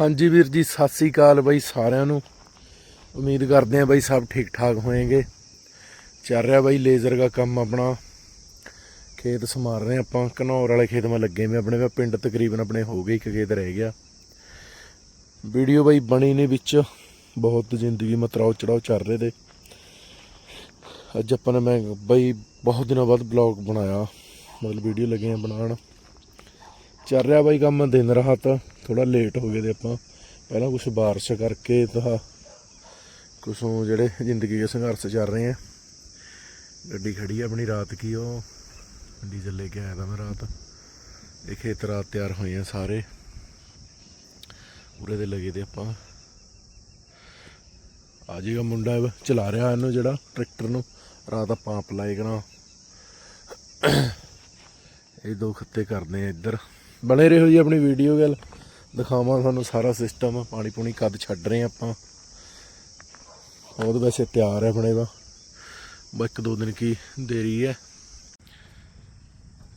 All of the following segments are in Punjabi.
ਹਾਂਜੀ ਵੀਰ ਜੀ, ਸਤਿ ਸ੍ਰੀ ਅਕਾਲ ਬਾਈ ਸਾਰਿਆਂ ਨੂੰ। ਉਮੀਦ ਕਰਦੇ ਆਂ ਬਾਈ ਸਭ ਠੀਕ ਠਾਕ ਹੋਏਗੇ। ਚੱਲ ਰਿਹਾ ਬਾਈ ਲੇਜ਼ਰ ਦਾ ਕੰਮ ਆਪਣਾ। ਖੇਤ ਸਮਾਰ ਰਹੇ ਆਪਾਂ। ਘਨੌਰ ਵਾਲੇ ਖੇਤ ਮੈਂ ਲੱਗੇ ਮੈਂ ਆਪਣੇ ਪਿੰਡ ਤਕਰੀਬਨ ਆਪਣੇ ਹੋ ਗਏ, ਇੱਕ ਖੇਤ ਰਹਿ ਗਿਆ। ਵੀਡੀਓ ਬਾਈ ਬਣੀ ਨੇ ਵਿੱਚ। ਬਹੁਤ ਜ਼ਿੰਦਗੀ ਮਤਰਾਓ ਚੜਾਓ ਚੱਲ ਰਹੇ ਤੇ। ਅੱਜ ਆਪਾਂ ਨੇ ਮੈਂ ਬਾਈ ਬਹੁਤ ਦਿਨਾਂ ਬਾਅਦ ਬਲੌਗ ਬਣਾਇਆ। ਮਤਲਬ ਵੀਡੀਓ ਲੱਗੇ ਆ ਬਣਾਉਣ। ਚੱਲ ਰਿਹਾ ਬਾਈ ਕੰਮ, ਦਿਨ ਰਾਤ ਥੋੜਾ ਲੇਟ ਹੋ ਗਏ ਦੇ ਆਪਾਂ ਪਹਿਲਾਂ ਕੁਝ ਬਾਰਿਸ਼ ਕਰਕੇ ਤਾਂ ਕੁਛ ਜਿਹੜੇ ਜ਼ਿੰਦਗੀ ਦੇ ਸੰਘਰਸ਼ ਚੱਲ ਰਹੇ ਆ। ਗੱਡੀ ਖੜੀ ਆ ਆਪਣੀ ਰਾਤ ਕੀ ਉਹ ਡੀਜ਼ਲ ਲੈ ਕੇ ਆਇਆ ਤਾਂ ਮੈਂ ਰਾਤ। ਇਹ ਖੇਤ ਰਾਤ ਤਿਆਰ ਹੋਏ ਆ ਸਾਰੇ। ਉਰੇ ਦੇ ਲੱਗੇ ਤੇ ਆਪਾਂ। ਆ ਜਾਏਗਾ ਮੁੰਡਾ ਚਲਾ ਰਿਹਾ ਇਹਨੂੰ ਜਿਹੜਾ ਟਰੈਕਟਰ ਨੂੰ। ਰਾਤ ਆਪਾਂ ਆਪ ਲਾਏ ਕਰਾਂ। ਇਹ ਦੋ ਖੱਤੇ ਕਰਦੇ ਆ ਇੱਧਰ। ਬਣੇ ਰਹੋ ਜੀ ਆਪਣੀ ਵੀਡੀਓ ਗੱਲ ਦਿਖਾਵਾਂ ਤੁਹਾਨੂੰ ਸਾਰਾ ਸਿਸਟਮ ਪਾਣੀ ਪੂਣੀ ਕਦ ਛੱਡ ਰਹੇ ਆਪਾਂ। ਬਹੁਤ ਵੈਸੇ ਤਿਆਰ ਹੈ ਆਪਣੇ ਵਾ ਬਸ ਇੱਕ ਦੋ ਦਿਨ ਕੀ ਦੇਰੀ ਹੈ।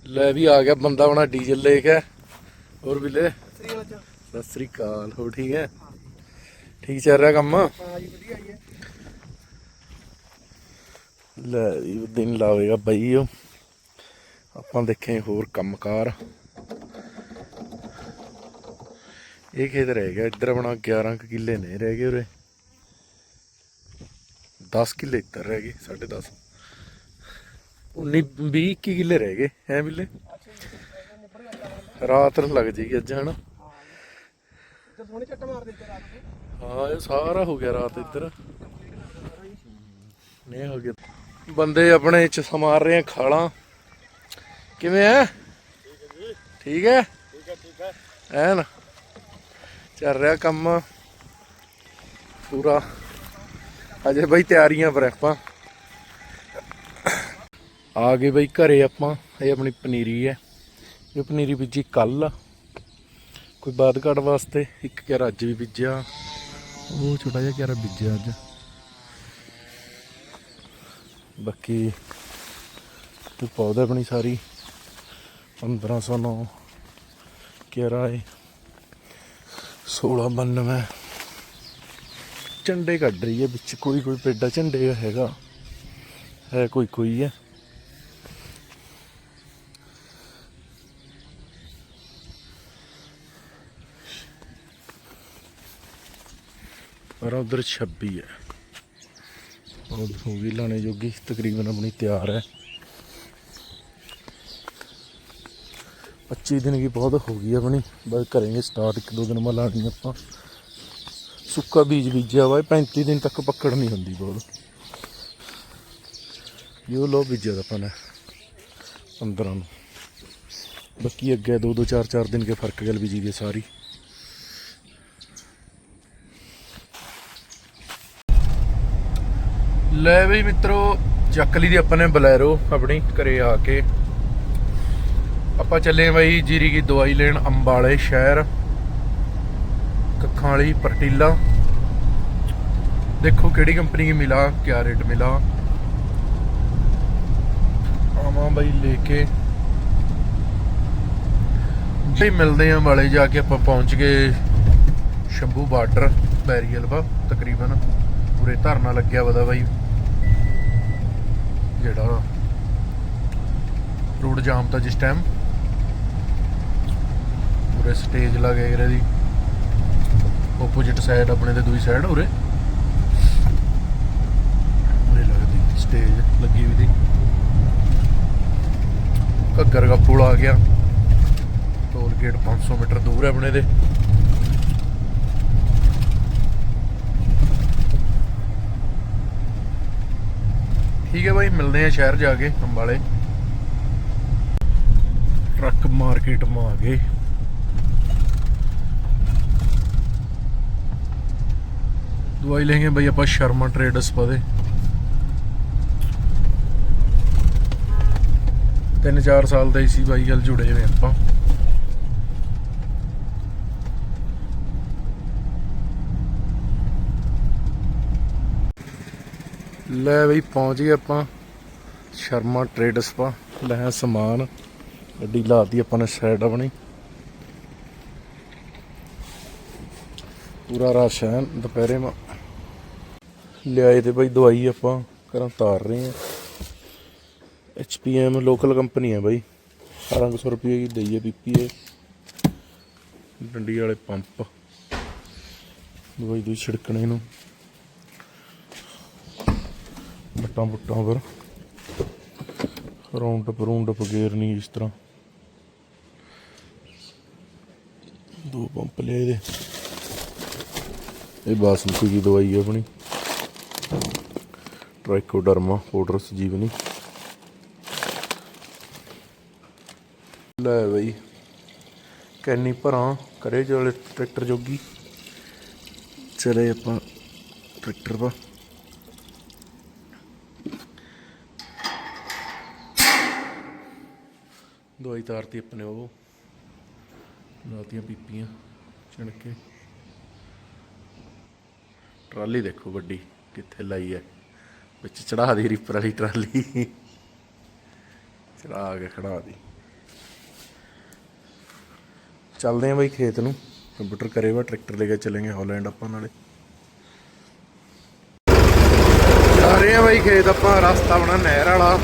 ਲੈ ਵੀ ਆ ਗਿਆ ਬੰਦਾ ਬਣਾ ਡੀਜ਼ਲ ਲੈ ਕੇ। ਹੋਰ ਵੀਲੇ ਸਤਿ ਸ੍ਰੀ ਅਕਾਲ। ਹੋ ਠੀਕ ਹੈ? ਠੀਕ ਚੱਲ ਰਿਹਾ ਕੰਮ? ਲੈ ਵੀ ਦਿਨ ਲਾਵੇਗਾ ਬਈ ਉਹ। ਆਪਾਂ ਦੇਖੇ ਹੋਰ ਕੰਮਕਾਰ। ਇਹ ਖੇਤ ਰਹਿ ਗਿਆ? ਇੱਧਰ ਆਪਣਾ 11 ਕਿੱਲੇ ਨੇ ਰਹਿ ਗਏ ਉਰੇ। 10 ਕਿੱਲੇ ਇੱਧਰ ਰਹਿ ਗਏ 10.5 19 20 21 ਕਿੱਲੇ ਰਹਿ ਗਏ ਐ ਬਿੱਲੇ? ਰਾਤ ਨੂੰ ਲੱਗ ਜੇਗੀ ਅੱਜ, ਹਨਾ? ਹਾਂ, ਇਹ ਸਾਰਾ ਹੋ ਗਿਆ ਰਾਤ ਇੱਧਰ। ਨਹੀਂ ਹੋ ਗਿਆ। ਬੰਦੇ ਆਪਣੇ ਚ ਸਮਾਰ ਰਹੇ ਆ ਖਾਲਾਂ। ਕਿਵੇਂ ਐ? ਠੀਕ ਹੈ ਠੀਕ ਹੈ ਠੀਕ ਹੈ ਐਨ? ਚੱਲ ਰਿਹਾ ਕੰਮ। ਪੂਰਾ। ਅਜੇ ਬਈ ਤਿਆਰੀਆਂ ਪਰ ਆਪਾਂ ਆ ਗਏ ਬਈ ਘਰੇ ਆਪਾਂ। ਇਹ ਆਪਣੀ ਪਨੀਰੀ ਹੈ। ਇਹ ਪਨੀਰੀ ਬੀਜੀ ਕੱਲ ਕੋਈ ਬਾਦ ਘੜ ਵਾਸਤੇ ਇੱਕ ਕਿਆਰਾ ਅੱਜ ਵੀ ਬੀਜਿਆ। ਉਹ ਛੋਟਾ ਜਿਹਾ ਕਿਆਰਾ ਬੀਜਿਆ ਅੱਜ। ਬਾਕੀ ਤੇ ਪੌਦਾ ਆਪਣੀ ਸਾਰੀ। 1509 ਕਿਆਰਾ ਹੈ 1692 ਝੰਡੇ ਕੱਢ ਰਹੀ ਹੈ ਵਿੱਚ, ਕੋਈ ਕੋਈ ਪੇਡਾ ਝੰਡੇ ਹੈਗਾ। ਹੈ ਕੋਈ ਕੋਈ ਹੈ। ਪਰ ਉਧਰ 26 ਹੈ। ਉਹ ਹੋ ਗਈ ਲਾਣੇ ਜੋਗੀ ਤਕਰੀਬਨ ਆਪਣੀ ਤਿਆਰ ਹੈ। 25 ਦਿਨ ਕੀ ਬਹੁਤ ਹੋ ਗਈ ਆਪਣੀ, ਬਸ ਕਰਾਂਗੇ ਸਟਾਰਟ ਇੱਕ ਦੋ ਦਿਨ ਮਾ ਲਾਣੀ ਆਪਾਂ। ਸੁੱਕਾ ਬੀਜ ਬੀਜਿਆ ਵਾ, ਇਹ 35 ਦਿਨ ਤੱਕ ਪੱਕੜ ਨਹੀਂ ਹੁੰਦੀ ਬਹੁਤ। ਇਹ ਲੋ ਬੀਜਿਆ ਦਾ ਆਪਾਂ ਨੇ 15 ਨੂੰ। ਬਾਕੀ ਅੱਗੇ ਦੋ ਦੋ, ਚਾਰ ਚਾਰ ਦਿਨ ਕੇ ਫ਼ਰਕ ਗੱਲ ਬੀਜੀ ਗਈ ਸਾਰੀ। ਲੈ ਵੀ ਮਿੱਤਰੋ, ਚੱਕ ਲਈ ਦੀ ਆਪਾਂ ਨੇ ਬਲੈਰੋ ਆਪਣੀ, ਘਰੇ ਆ ਕੇ। ਆਪਾਂ ਚੱਲੇ ਬਈ ਜੀਰੀ ਦੀ ਦਵਾਈ ਲੈਣ ਅੰਬਾਲੇ ਸ਼ਹਿਰ। ਕੱਖਾਂ ਵਾਲੀ ਪਰਟੀਲਾ। ਦੇਖੋ ਕਿਹੜੀ ਕੰਪਨੀ ਦੀ ਮਿਲਾ, ਕਿਆ ਰੇਟ ਮਿਲਾ। ਆਵਾਂ ਬਈ ਲੈ ਕੇ। ਜੀ ਮਿਲਦੇ ਆ ਵਾਲੇ ਜਾ ਕੇ, ਆਪਾਂ ਪਹੁੰਚ ਗਏ ਸ਼ੰਭੂ ਬਾਰਡਰ, ਬੈਰੀਅਲ ਵਾ, ਤਕਰੀਬਨ ਪੂਰੇ ਧਰਨਾ ਲੱਗਿਆ ਵਦਾ ਬਾਈ। ਜਿਹੜਾ ਰੋਡ ਜਾਮ ਤਾਂ ਜਿਸ ਟਾਈਮ ਪੂਰੇ ਸਟੇਜ ਲਾਗੇ ਗਰੇ ਦੀ। ਆਪੋਜ਼ਿਟ ਸਾਈਡ ਆਪਣੇ ਤੇ ਦੂਜੀ ਸਾਈਡ ਉਰੇ। ਉਰੇ ਲੱਗਦੀ ਸਟੇਜ ਲੱਗੀ ਵੀ ਦੀ। ਘੱਗਰ ਦਾ ਪੁਲ ਆ ਗਿਆ। ਟੋਲ ਗੇਟ 500 ਮੀਟਰ ਦੂਰ ਹੈ ਆਪਣੇ ਦੇ ਠੀਕ ਹੈ ਬਾਈ, ਮਿਲਦੇ ਆ ਸ਼ਹਿਰ ਜਾ ਕੇ ਅੰਬਾਲੇ। ਟਰੱਕ ਮਾਰਕੀਟ ਮਾ ਆ ਗਏ। ਦਵਾਈ ਲੈਂਗੇ ਬਈ ਆਪਾਂ ਸ਼ਰਮਾ ਟ੍ਰੇਡਰਸ ਪਦੇ ਤਿੰਨ ਚਾਰ ਸਾਲ ਦਾ ਹੀ ਸੀ ਬਾਈ ਗੱਲ ਜੁੜੇ ਹੋਏ ਆਪਾਂ। ਲੈ ਬਈ, ਪਹੁੰਚ ਗਏ ਆਪਾਂ। ਸ਼ਰਮਾ ਟ੍ਰੇਡਰਸ ਪਾ, ਲੈ ਸਮਾਨ। ਗੱਡੀ ਲਾਤੀ ਆਪਾਂ ਨੇ ਸਾਈਡ ਆਪਣੀ। ਪੂਰਾ ਰਸ਼ ਹੈ, ਦੁਪਹਿਰੇ ਮਾ ਲਿਆਏ ਤੇ ਬਾਈ ਦਵਾਈ ਆਪਾਂ ਘਰਾਂ ਤਾਰ ਰਹੇ ਆ ਐਚਪੀਐਮ ਲੋਕਲ ਕੰਪਨੀ ਹੈ ਬਾਈ। 1800 ਰੁਪਏ ਦੀ ਦਈਏ ਪੀਪੀਏ ਡੰਡੀ ਵਾਲੇ ਪੰਪ। ਦਵਾਈ ਦੂਈ ਛਿੜਕਣੇ ਨੂੰ ਬੱਟਾਂ ਬੁੱਟਾਂ ਪਰ। ਰੌਂਡ ਅਪ ਰੌਂਡ ਅਪ ਗੇਰਨੀ ਇਸ ਤਰ੍ਹਾਂ। ਦੋ ਪੰਪ ਲਿਆਏ ਦੇ। ਇਹ ਬਾਸਮਤੀ ਦੀ ਦਵਾਈ ਹੈ ਆਪਣੀ। ਟ੍ਰਾਈਕੋਡਰਮਾ ਪਾਊਡਰ ਸਜੀਵਨੀ ਲੈ ਬਈ ਕੈਨੀ ਭਰਾਂ ਕਰੇ ਚਲੇ ਟਰੈਕਟਰ ਜੋਗੀ। ਚਲੇ ਆਪਾਂ ਟਰੈਕਟਰ ਪਾ ਦਵਾਈ ਤਾਰਤੀ ਆਪਣੇ ਉਹ। ਲਾਤੀਆਂ ਪੀਪੀਆਂ ਚਣ ਕੇ ਟਰਾਲੀ ਦੇਖੋ ਵੱਡੀ। ਕਿੱਥੇ ਲਾਈ ਹੈ ਵਿੱਚ ਚੜਾ ਦੀ ਰੀਪਰ ਵਾਲੀ ਟਰਾਲੀ। ਚੜਾ ਕੇ ਖੜਾ ਦੀ। ਚੱਲਦੇ ਆਂ ਬਾਈ ਖੇਤ ਨੂੰ। ਕੰਪਿਊਟਰ ਕਰੇ ਵਾ, ਟਰੈਕਟਰ ਲੈ ਕੇ ਚੱਲਾਂਗੇ ਹਾਲੈਂਡ ਆਪਾਂ ਨਾਲੇ। ਜਾ ਰਹੇ ਆਂ ਬਾਈ ਖੇਤ ਆਪਾਂ, ਰਸਤਾ ਬਣਾ ਨਹਿਰ ਵਾਲਾ।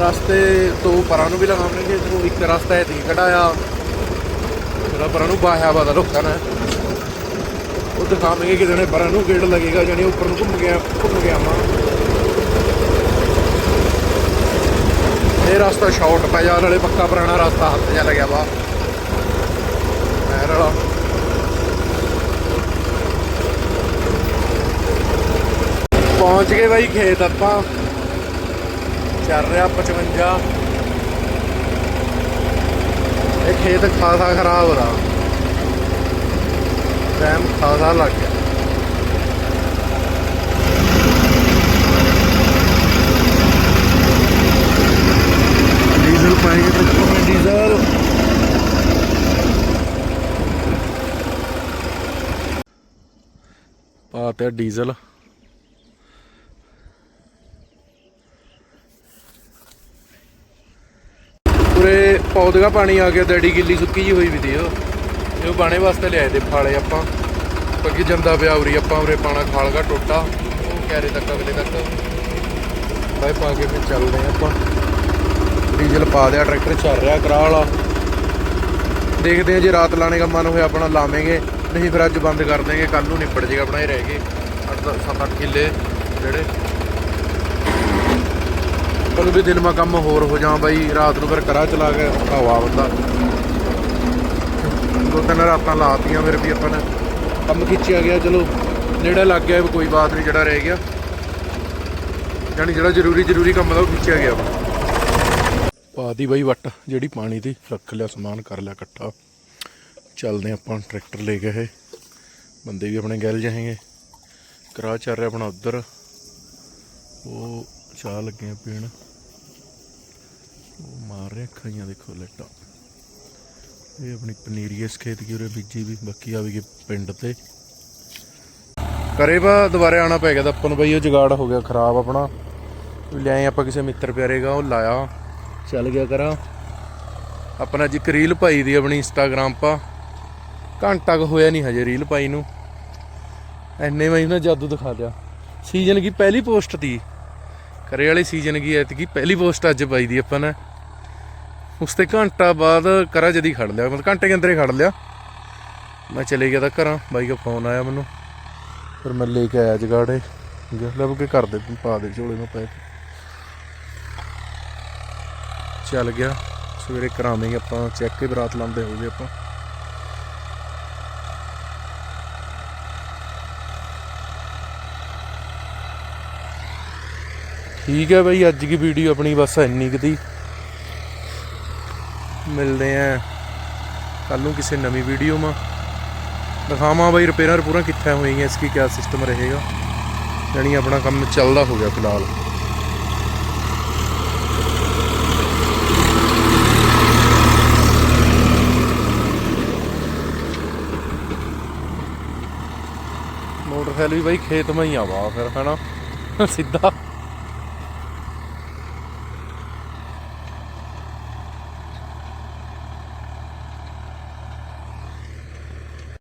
ਰਸਤੇ ਤੋਂ ਪਰਾਂ ਨੂੰ ਵੀ ਲਗਾਵਾਂਗੇ, ਇੱਕ ਰਸਤਾ ਹੈ ਤੀ ਕਢਾਇਆ ਜਿਹੜਾ ਪਰਾਂ ਨੂੰ ਬਾਹਿਆ ਵਾ ਲੋਕਾਂ ਨੇ। ਉਹ ਦਿਖਾਵਾਂਗੇ ਕਿ ਜਣੇ ਪਰਾਂ ਨੂੰ ਗੇੜ ਲੱਗੇਗਾ ਜਾਨੀ ਉੱਪਰ ਨੂੰ ਘੁੰਮ ਗਿਆ ਘੁੰਮ ਗਿਆ ਮਾਂ ਇਹ ਰਸਤਾ ਸ਼ਾਰਟ ਪੈ ਜਾ, ਨਾਲੇ ਪੱਕਾ ਪੁਰਾਣਾ ਰਸਤਾ ਹੱਥ ਜਾ ਲੱਗਿਆ ਵਾ। ਨਹਿਰ ਵਾਲਾ। ਪਹੁੰਚ ਗਏ ਬਾਈ ਖੇਤ ਆਪਾਂ। ਚੱਲ ਰਿਹਾ 55 ਇਹ ਖੇਤ ਖਾਸਾ ਖਰਾਬ ਹੋ ਰਹਾ ਟਾਈਮ ਆ ਲੱਗ ਗਿਆ। ਡੀਜ਼ਲ ਪਾਏਗੇ ਤੇ ਕੋਈ ਡੀਜ਼ਲ? ਪਾਤੇ ਡੀਜ਼ਲ। ਪੂਰੇ ਪੌਦਗਾ ਪਾਣੀ ਆ ਗਿਆ ਡੈਡੀ ਗਿੱਲੀ ਸੁੱਕੀ ਜੀ ਹੋਈ ਵੀ ਦੀ ਉਹ ਇਹ ਬਾਣੇ ਵਾਸਤੇ ਲਿਆਏ ਦੇ ਫਾਲੇ ਆਪਾਂ। ਪੱਕੀ ਜਾਂਦਾ ਪਿਆ ਉਰੀ, ਆਪਾਂ ਉਰੇ ਪਾਣਾ ਖਾਲਗਾ ਟੋਟਾ। ਉਹ ਕੈਰੇ ਤੱਕ ਅਗਲੇ ਤੱਕ। ਬਾਈ ਪਾ ਕੇ ਫਿਰ ਚੱਲਦੇ ਹਾਂ ਆਪਾਂ। ਡੀਜ਼ਲ ਪਾ ਦਿਆ ਟਰੈਕਟਰ ਚੱਲ ਰਿਹਾ ਕਰਾ ਵਾਲਾ ਦੇਖਦੇ ਹਾਂ ਜੇ ਰਾਤ ਲਾਣੇ ਦਾ ਮਨ ਹੋਇਆ ਆਪਣਾ ਲਾਵਾਂਗੇ। ਨਹੀਂ ਫਿਰ ਅੱਜ ਬੰਦ ਕਰ ਦੇਗੇ ਕੱਲ ਨੂੰ ਨਿਪਟ ਜੇਗਾ ਆਪਣਾ ਇਹ ਰਹਿ ਗਏ। 7-8 ਕਿੱਲੇ ਜਿਹੜੇ। ਚਲੋ ਵੀ ਦਿਨ ਮਾ ਕੰਮ ਹੋਰ ਹੋ ਜਾ ਬਾਈ, ਰਾਤ ਨੂੰ ਫਿਰ ਕਰਾ ਚਲਾ ਕੇ ਹਵਾ ਬੰਦਾ। ਦੋ ਤਿੰਨ ਰਾਤਾਂ ਲਾਤੀਆਂ ਫਿਰ ਵੀ ਆਪਾਂ ਨੇ ਕੰਮ ਖਿੱਚਿਆ ਗਿਆ, ਚਲੋ ਜਿਹੜਾ ਲੱਗ ਗਿਆ ਕੋਈ ਬਾਤ ਨਹੀਂ ਜਿਹੜਾ ਰਹਿ ਗਿਆ। ਯਾਨੀ ਜਿਹੜਾ ਜ਼ਰੂਰੀ ਜ਼ਰੂਰੀ ਕੰਮ ਦਾ ਉਹ ਖਿੱਚਿਆ ਗਿਆ ਵਾ। ਪਾਦੀ ਬਾਈ ਵੱਟ, ਜਿਹੜੀ ਪਾਣੀ ਦੀ, ਰੱਖ ਲਿਆ ਸਮਾਨ, ਕਰ ਲਿਆ ਇਕੱਠਾ। ਚੱਲਦੇ ਆਪਾਂ ਟਰੈਕਟਰ ਲੈ ਕੇ ਇਹ। ਬੰਦੇ ਵੀ ਆਪਣੇ ਗੈਲ ਜਾਣਗੇ ਕਰਾ ਚੱਲ ਰਿਹਾ ਆਪਣਾ ਉਧਰ। ਉਹ ਚਾਹ ਲੱਗੇ ਪੀਣ। ਉਹ ਮਾਰ ਰਿਹਾ ਖਾਈਆਂ ਦੇਖੋ ਲੱਟਾਂ ਇਹ ਆਪਣੀ ਪਨੀਰੀ ਖੇਤ ਕੀ ਉਰੇ ਬੀਜੀ ਵੀ ਬਾਕੀ ਆ ਵੀ ਪਿੰਡ ਤੇ। ਕਰੇ ਵਾ ਦੁਬਾਰੇ ਆਣਾ ਪੈ ਗਿਆ ਤਾਂ ਆਪਾਂ ਨੂੰ ਬਈ, ਉਹ ਜਗਾੜ ਹੋ ਗਿਆ ਖਰਾਬ ਆਪਣਾ। ਲਿਆਏ ਆਪਾਂ ਕਿਸੇ ਮਿੱਤਰ ਪਿਆਰੇਗਾ ਉਹ ਲਾਇਆ। ਚੱਲ ਗਿਆ ਕਰਾਂ। ਆਪਣਾ ਅੱਜ ਰੀਲ ਪਾਈ ਦੀ ਆਪਣੀ ਇੰਸਟਾਗ੍ਰਾਮ ਪਾ। ਘੰਟਾ ਕੁ ਹੋਇਆ ਨਹੀਂ ਹਜੇ ਰੀਲ ਪਾਈ ਨੂੰ। ਐਨੇ ਮੈਂ ਨਾ ਜਾਦੂ ਦਿਖਾ ਦਿਆ। ਸੀਜ਼ਨ ਕੀ ਪਹਿਲੀ ਪੋਸਟ ਤੀ। ਕਰੇ ਵਾਲੇ ਸੀਜ਼ਨ ਕੀ ਐਤਕੀ ਪਹਿਲੀ ਪੋਸਟ ਅੱਜ ਪਾਈ ਦੀ ਆਪਾਂ ਨੇ। ਉਸ ਤੇ ਘੰਟਾ ਬਾਅਦ ਕਰਾ ਜਦੀ ਖੜ ਲਿਆ, ਮਤਲਬ ਘੰਟੇ ਦੇ ਅੰਦਰ ਹੀ ਖੜ ਲਿਆ। ਮੈਂ ਚਲੇ ਗਿਆ ਤਾਂ ਘਰਾਂ, ਬਾਈ ਦਾ ਫੋਨ ਆਇਆ ਮੈਨੂੰ। ਫਿਰ ਮੈਂ ਲੈ ਕੇ ਆਇਆ ਜਗਾੜੇ। ਗਿਆ ਲੱਭ ਕੇ ਕਰ ਦੇ ਪਾ ਦੇ ਝੋਲੇ ਨੂੰ ਪੈ ਚੱਲ ਗਿਆ। ਸਵੇਰੇ ਕਰਾਵਾਂਗੇ ਆਪਾਂ ਚੈੱਕ ਕੇ ਬਰਾਤ ਲਾਉਂਦੇ ਹੋਗੇ ਆਪਾਂ। ਠੀਕ ਹੈ ਬਈ, ਅੱਜ ਦੀ ਵੀਡੀਓ ਆਪਣੀ ਬਸ ਇੰਨੀ ਕੁ ਦੀ। ਮਿਲਦੇ ਆਂ। ਕੱਲ ਨੂੰ ਕਿਸੇ ਨਵੀਂ ਵੀਡੀਓ ਮਾ ਦਿਖਾਵਾਂ ਬਈ ਰਿਪੇਅਰ ਪੂਰਾ ਕਿੱਥੇ ਹੋਈਆਂ, ਇਸ ਕੀ ਕਿਆ ਸਿਸਟਮ ਰਹੇਗਾ। ਜਾਣੀ ਆਪਣਾ ਕੰਮ ਚੱਲਦਾ ਹੋ ਗਿਆ ਫਿਲਹਾਲ। ਮੋਟਰਸਾਈਕਲ ਵੀ ਬਾਈ ਖੇਤ ਮੈਂ ਹੀ ਆਵਾ ਫਿਰ, ਹਨਾ? ਸਿੱਧਾ।